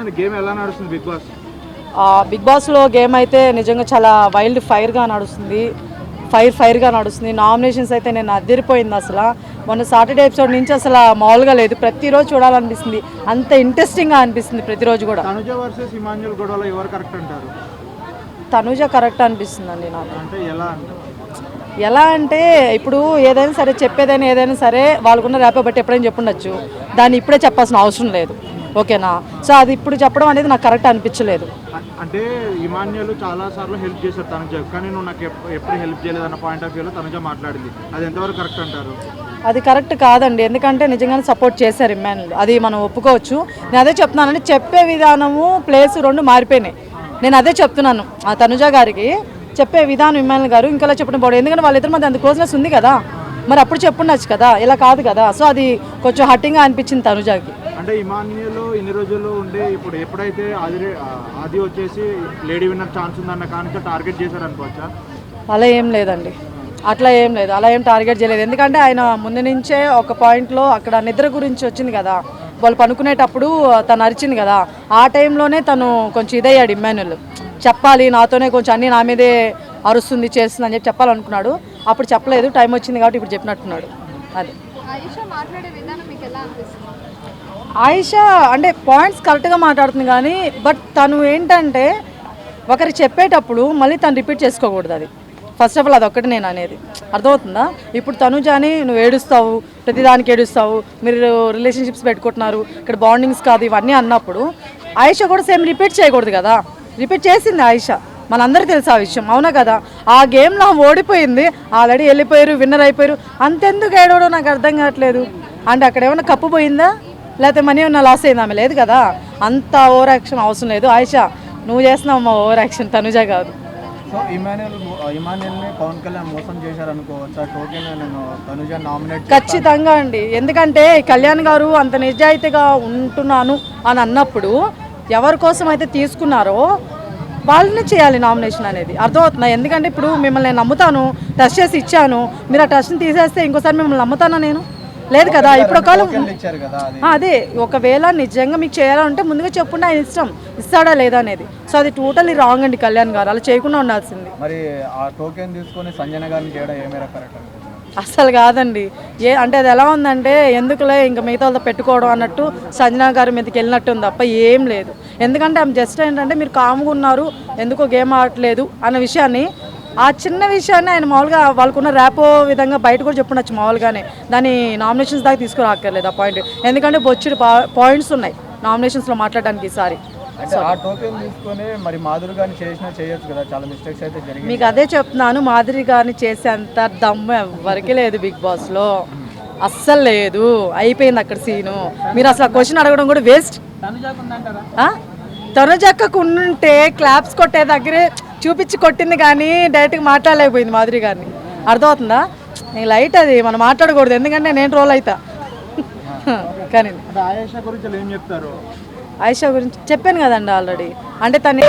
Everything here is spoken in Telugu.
నడుస్తుందండి గేమ్ ఎలా నడుస్తుంది బిగ్ బాస్? బిగ్ బాస్లో గేమ్ అయితే నిజంగా చాలా వైల్డ్ ఫైర్గా నడుస్తుంది. ఫైర్ ఫైర్గా నడుస్తుంది. నామినేషన్స్ అయితే నేను అదిరిపోయింది అసలు. మొన్న సాటర్డే ఎపిసోడ్ నుంచి అసలు మామూలుగా లేదు. ప్రతిరోజు చూడాలనిపిస్తుంది. అంత ఇంట్రెస్టింగ్గా అనిపిస్తుంది ప్రతిరోజు కూడా. తనుజ కరెక్ట్ అనిపిస్తుందండి నాకు. ఎలా అంటే ఇప్పుడు ఏదైనా సరే చెప్పేదైనా ఏదైనా సరే వాళ్ళకున్న ర్యాపో బట్టి ఎప్పుడైనా చెప్పుండొచ్చు. దాన్ని ఇప్పుడే చెప్పాల్సిన అవసరం లేదు. ఓకేనా? సో అది ఇప్పుడు చెప్పడం అనేది నాకు కరెక్ట్ అనిపించలేదు. అంటే ఇమాన్యుల్ చాలా సార్లు హెల్ప్ చేశారు తనుజ. కానీ నువ్వు నాకు ఎప్ప- ఎప్పుడు హెల్ప్ చేయలేదు అన్న పాయింట్ ఆఫ్ వ్యూలో తనుజ మాట్లాడింది. అది ఎంతవరకు కరెక్ట్ అంటారు? అది కరెక్ట్ కాదండి. ఎందుకంటే నిజంగానే సపోర్ట్ చేశారు ఇమ్మాన్యుల్ అది మనం ఒప్పుకోవచ్చు. నేను అదే చెప్తున్నానండి చెప్పే విధానము ప్లేస్ రెండు మారిపోయినాయి. నేను అదే చెప్తున్నాను. ఆ తనుజ గారికి చెప్పే విధానం ఇమ్మాన్యుల్ గారు ఇంకలా చెప్పడం బాగుంది ఎందుకంటే వాళ్ళిద్దరి మధ్య అంత క్లోజ్నెస్ ఉంది కదా. మరి అప్పుడు చెప్పుండొచ్చు కదా. ఇలా కాదు కదా. సో అది కొంచెం హట్టింగ్గా అనిపించింది తనుజాకి. అంటే ఇమాన్యుల్ ఇన్ని రోజుల్లో ఉండే ఇప్పుడు ఎప్పుడైతే ఆది ఆది వచ్చేసి లేడీ విన్నర్ ఛాన్స్ ఉందన్న కానీ టార్గెట్ చేశారు అనుకోవచ్చా? అలా ఏం లేదండి. అట్లా ఏం లేదు. అలా ఏం టార్గెట్ చేయలేదు. ఎందుకంటే ఆయన ముందు నుంచే ఒక పాయింట్లో అక్కడ నిద్ర గురించి వచ్చింది కదా. వాళ్ళు పనుకునేటప్పుడు తను అరిచింది కదా. ఆ టైంలోనే తను కొంచెం ఇదయ్యాడు ఇమ్మాన్యుల్ చెప్పాలి నాతోనే కొంచెం అన్ని నా మీదే అరుస్తుంది చేస్తుంది అని చెప్పి చెప్పాలనుకున్నాడు. అప్పుడు చెప్పలేదు. టైం వచ్చింది కాబట్టి ఇప్పుడు చెప్పినట్టున్నాడు. అది. ఆయుష ఆయిషా అంటే పాయింట్స్ కరెక్ట్గా మాట్లాడుతుంది కానీ బట్ తను ఏంటంటే ఒకరికి చెప్పేటప్పుడు మళ్ళీ తను రిపీట్ చేసుకోకూడదు అది. ఫస్ట్ ఆఫ్ ఆల్ అదొక్కటి నేను అనేది. అర్థమవుతుందా? ఇప్పుడు తనుజాని నువ్వు ఏడుస్తావు ప్రతిదానికి ఏడుస్తావు మీరు రిలేషన్షిప్స్ పెట్టుకుంటున్నారు ఇక్కడ బాండింగ్స్ కాదు ఇవన్నీ అన్నప్పుడు ఆయిషా కూడా సేమ్ రిపీట్ చేయకూడదు కదా. రిపీట్ చేసింది ఆయిషా. మనందరికీ తెలుసు ఆ విషయం. అవునా కదా? ఆ గేమ్లో ఓడిపోయింది. ఆల్రెడీ వెళ్ళిపోయారు విన్నర్ అయిపోయారు. అంతెందుకు ఏడవడం నాకు అర్థం కావట్లేదు. అంటే అక్కడ ఏమైనా కప్పు పోయిందా? లేకపోతే మనీ ఏమన్నా లాస్ అయిందా? ఆమె లేదు కదా. అంత ఓవర్ యాక్షన్ అవసరం లేదు. ఆయిషా నువ్వు చేస్తున్నావు మా ఓవర్ యాక్షన్ తనుజ కాదు. సో ఇమాన్యుల్ ఇమాన్యుల్ని పవన్ కళ్యాణ్ మోసం చేశారు అనుకోవచ్చా టోకెన్ నేను తనుజ నామినేట్ ఖచ్చితంగా అండి. ఎందుకంటే కళ్యాణ్ గారు అంత నిజాయితీగా ఉంటున్నాను అని అన్నప్పుడు ఎవరి కోసం అయితే తీసుకున్నారో వాళ్ళని చేయాలి నామినేషన్ అనేది. అర్థమవుతుందా? ఎందుకంటే ఇప్పుడు మిమ్మల్ని నేను నమ్ముతాను టెస్ట్ చేసి ఇచ్చాను. మీరు ఆ టెస్ట్ని తీసేస్తే ఇంకోసారి మిమ్మల్ని నమ్ముతానా నేను? లేదు కదా ఇప్పుడు ఒకవేళ అది. ఒకవేళ నిజంగా మీకు చేయాలంటే ముందుగా చెప్పుంటే ఆయన ఇష్టం ఇస్తాడా లేదా అనేది. సో అది టోటలీ రాంగ్ అండి కళ్యాణ్ గారు అలా చేయకుండా ఉండాల్సింది. మరి ఆ టోకెన్ తీసుకొని సంజన గారిని చేయడం ఏమేరా కరెక్ట్ అస్సలు కాదండి. ఏ అంటే అది ఎలా ఉందంటే ఎందుకులే ఇంకా మిగతా వాళ్ళతో పెట్టుకోవడం అన్నట్టు సంజనా గారి మీదకి వెళ్ళినట్టు ఉంది తప్ప ఏం లేదు. ఎందుకంటే ఆమె జస్ట్ ఏంటంటే మీరు కామ్గా ఉన్నారు ఎందుకో గేమ్ ఆడట్లేదు అన్న విషయాన్ని ఆ చిన్న విషయాన్ని ఆయన మామూలుగా వాళ్ళకున్న ర్యాపో విధంగా బయట కూడా చెప్పుండొచ్చు మామూలుగానే. దాన్ని నామినేషన్స్ దాకా తీసుకురాక్కర్లేదు ఆ పాయింట్ ఎందుకంటే బొచ్చుడు పాయింట్స్ ఉన్నాయి నామినేషన్స్లో మాట్లాడడానికి ఈసారి. అంటే ఆ టోకెన్ తీసుకొని మరి మాధురి గారిని చేసినా చేయొచ్చు కదా. చాలా మిస్టేక్స్ అయితే జరిగింది మీకు అదే చెప్తున్నాను మాదిరి గారిని చేసేంత దమ్ము ఎవరికి లేదు బిగ్ బాస్లో అస్సలు లేదు. అయిపోయింది అక్కడ సీను. మీరు అసలు ఆ క్వశ్చన్ అడగడం కూడా వేస్ట్ తనుజక్కకు ఉంటే క్లాప్స్ కొట్టే దగ్గరే చూపించి కొట్టింది కానీ డైరెక్ట్గా మాట్లాడలేకపోయింది మాధురి గారిని. అర్థమవుతుందా? నేను లైట్ అది మనం మాట్లాడకూడదు. ఎందుకంటే నేను రోల్ అవుతా కానీ ఆయేష గురించి ఏం చెప్తారు? ఆయిషా గురించి చెప్పాను కదండి ఆల్రెడీ. అంటే తను